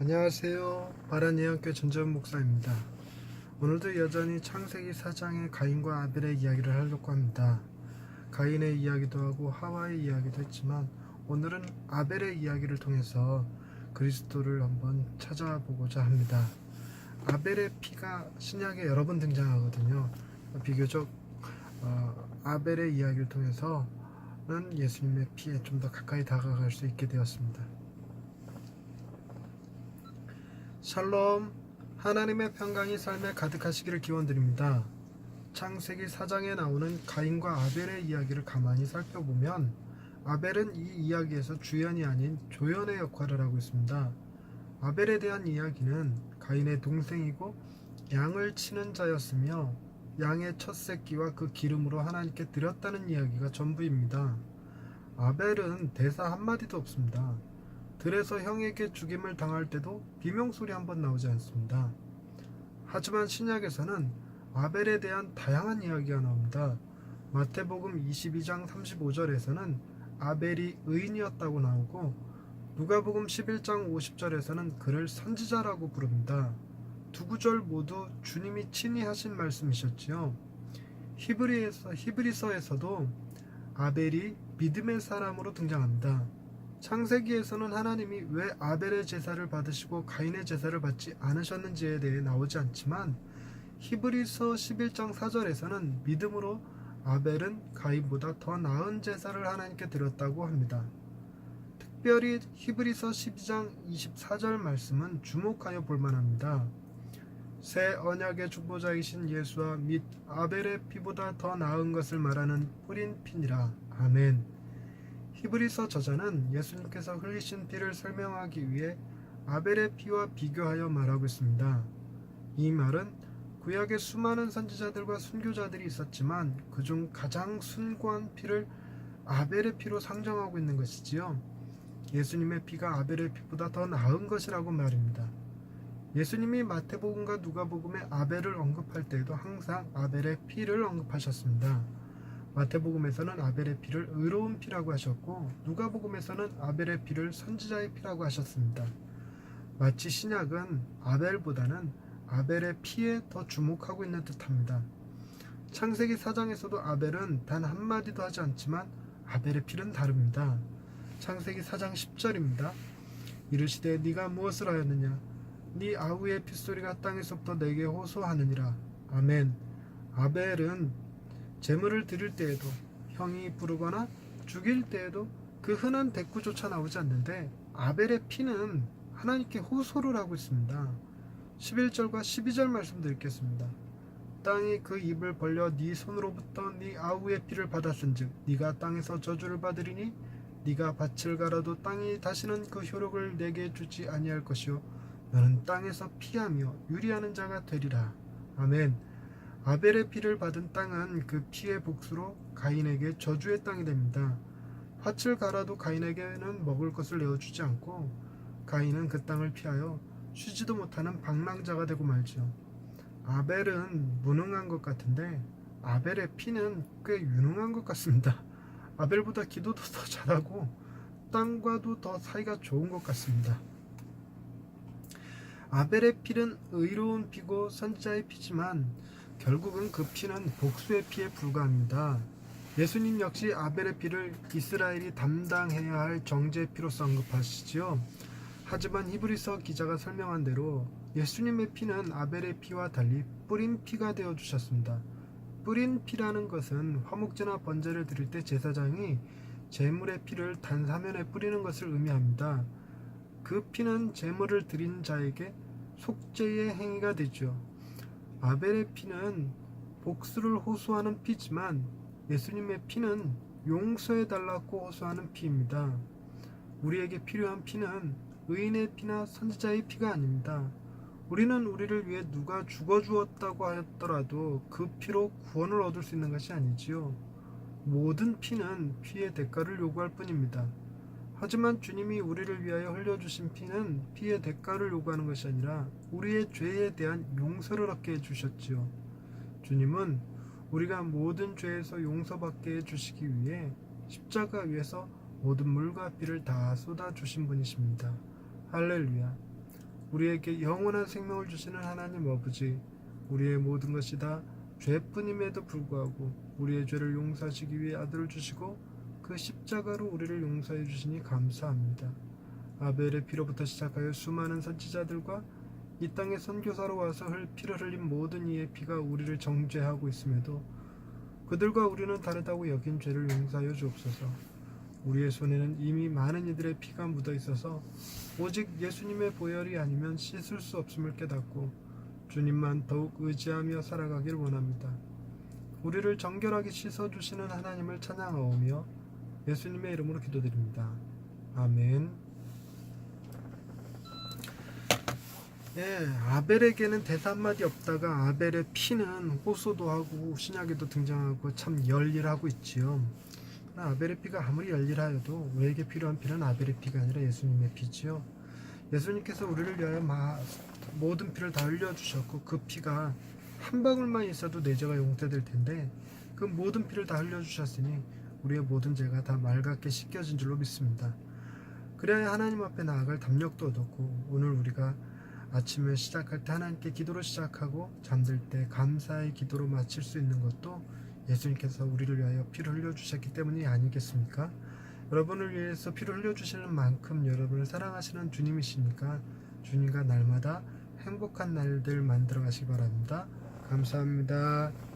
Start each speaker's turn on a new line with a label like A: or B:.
A: 안녕하세요. 바란예언교 전재현 목사입니다. 오늘도 여전히 창세기 4장의 가인과 아벨의 이야기를 하려고 합니다. 가인의 이야기도 하고 하와의 이야기도 했지만 오늘은 아벨의 이야기를 통해서 그리스도를 한번 찾아보고자 합니다. 아벨의 피가 신약에 여러 번 등장하거든요. 비교적 어, 아벨의 이야기를 통해서는 예수님의 피에 좀 더 가까이 다가갈 수 있게 되었습니다. 샬롬 하나님의 평강이 삶에 가득하시기를 기원드립니다. 창세기 4장에 나오는 가인과 아벨의 이야기를 가만히 살펴보면 아벨은 이 이야기에서 주연이 아닌 조연의 역할을 하고 있습니다. 아벨에 대한 이야기는 가인의 동생이고 양을 치는 자였으며 양의 첫 새끼와 그 기름으로 하나님께 드렸다는 이야기가 전부입니다. 아벨은 대사 한마디도 없습니다. 들에서 형에게 죽임을 당할 때도 비명소리 한 번 나오지 않습니다. 하지만 신약에서는 아벨에 대한 다양한 이야기가 나옵니다. 마태복음 22장 35절에서는 아벨이 의인이었다고 나오고 누가복음 11장 50절에서는 그를 선지자라고 부릅니다. 두 구절 모두 주님이 친히 하신 말씀이셨지요. 히브리에서 히브리서에서도 아벨이 믿음의 사람으로 등장합니다. 창세기에서는 하나님이 왜 아벨의 제사를 받으시고 가인의 제사를 받지 않으셨는지에 대해 나오지 않지만 히브리서 11장 4절에서는 믿음으로 아벨은 가인보다 더 나은 제사를 하나님께 드렸다고 합니다. 특별히 히브리서 12장 24절 말씀은 주목하여 볼만합니다. 새 언약의 주보자이신 예수와 및 아벨의 피보다 더 나은 것을 말하는 뿌린 핀이라 아멘. 히브리서 저자는 예수님께서 흘리신 피를 설명하기 위해 아벨의 피와 비교하여 말하고 있습니다. 이 말은 구약의 수많은 선지자들과 순교자들이 있었지만 그중 가장 순고한 피를 아벨의 피로 상정하고 있는 것이지요. 예수님의 피가 아벨의 피보다 더 나은 것이라고 말입니다. 예수님이 마태복음과 누가복음의 아벨을 언급할 때에도 항상 아벨의 피를 언급하셨습니다. 마태복음에서는 아벨의 피를 의로운 피라고 하셨고 누가복음에서는 아벨의 피를 선지자의 피라고 하셨습니다. 마치 신약은 아벨보다는 아벨의 피에 더 주목하고 있는 듯합니다. 창세기 4장에서도 아벨은 단 한마디도 하지 않지만 아벨의 피는 다릅니다. 창세기 4장 10절입니다. 이르시되 네가 무엇을 하였느냐 네 아우의 피소리가 땅에서부터 내게 호소하느니라. 아멘. 아벨은 재물을 드릴 때에도 형이 부르거나 죽일 때에도 그 흔한 대꾸조차 나오지 않는데 아벨의 피는 하나님께 호소를 하고 있습니다. 11절과 12절 말씀도 읽겠습니다. 땅이 그 입을 벌려 네 손으로부터 네 아우의 피를 받았은즉 네가 땅에서 저주를 받으리니 네가 밭을 갈아도 땅이 다시는 그 효력을 내게 주지 아니할 것이요 너는 땅에서 피하며 유리하는 자가 되리라. 아멘. 아벨의 피를 받은 땅은 그 피의 복수로 가인에게 저주의 땅이 됩니다. 화칠 갈아도 가인에게는 먹을 것을 내어주지 않고 가인은 그 땅을 피하여 쉬지도 못하는 방랑자가 되고 말지요. 아벨은 무능한 것 같은데 아벨의 피는 꽤 유능한 것 같습니다. 아벨보다 기도도 더 잘하고 땅과도 더 사이가 좋은 것 같습니다. 아벨의 피는 의로운 피고 선자의 피지만 결국은 그 피는 복수의 피에 불과합니다. 예수님 역시 아벨의 피를 이스라엘이 담당해야 할 정죄의 피로서 언급하시지요. 하지만 히브리서 기자가 설명한 대로 예수님의 피는 아벨의 피와 달리 뿌린 피가 되어 주셨습니다. 뿌린 피라는 것은 화목제나 번제를 드릴 때 제사장이 제물의 피를 단 사면에 뿌리는 것을 의미합니다. 그 피는 제물을 드린 자에게 속죄의 행위가 되죠. 아벨의 피는 복수를 호소하는 피지만 예수님의 피는 용서해 달라고 호소하는 피입니다. 우리에게 필요한 피는 의인의 피나 선지자의 피가 아닙니다. 우리는 우리를 위해 누가 죽어 주었다고 하였더라도 그 피로 구원을 얻을 수 있는 것이 아니지요. 모든 피는 피의 대가를 요구할 뿐입니다. 하지만 주님이 우리를 위하여 흘려주신 피는 피의 대가를 요구하는 것이 아니라 우리의 죄에 대한 용서를 얻게 해주셨지요. 주님은 우리가 모든 죄에서 용서받게 해주시기 위해 십자가 위에서 모든 물과 피를 다 쏟아 주신 분이십니다. 할렐루야. 우리에게 영원한 생명을 주시는 하나님 아버지, 우리의 모든 것이 다 죄뿐임에도 불구하고 우리의 죄를 용서하시기 위해 아들을 주시고 그 십자가로 우리를 용서해 주시니 감사합니다. 아벨의 피로부터 시작하여 수많은 선지자들과 이 땅의 선교사로 와서 흘 피를 흘린 모든 이의 피가 우리를 정죄하고 있음에도 그들과 우리는 다르다고 여긴 죄를 용서하여 주옵소서. 우리의 손에는 이미 많은 이들의 피가 묻어 있어서 오직 예수님의 보혈이 아니면 씻을 수 없음을 깨닫고 주님만 더욱 의지하며 살아가길 원합니다. 우리를 정결하게 씻어 주시는 하나님을 찬양하오며 예수님의 이름으로 기도드립니다. 아멘. 예, 아벨에게는 대사 한마디 없다가 아벨의 피는 호소도 하고 신약에도 등장하고 참 열일하고 있지요. 아벨의 피가 아무리 열일하여도 우리에게 필요한 피는 아벨의 피가 아니라 예수님의 피지요. 예수님께서 우리를 위하여 마, 모든 피를 다 흘려주셨고 그 피가 한 방울만 있어도 내 죄가 용서될 텐데 그 모든 피를 다 흘려주셨으니 우리의 모든 죄가 다 말갛게 씻겨진 줄로 믿습니다. 그래야 하나님 앞에 나아갈 담력도 얻었고 오늘 우리가 아침을 시작할 때 하나님께 기도로 시작하고 잠들 때 감사의 기도로 마칠 수 있는 것도 예수님께서 우리를 위하여 피를 흘려주셨기 때문이 아니겠습니까? 여러분을 위해서 피를 흘려주시는 만큼 여러분을 사랑하시는 주님이시니까 주님과 날마다 행복한 날들 만들어 가시기 바랍니다. 감사합니다.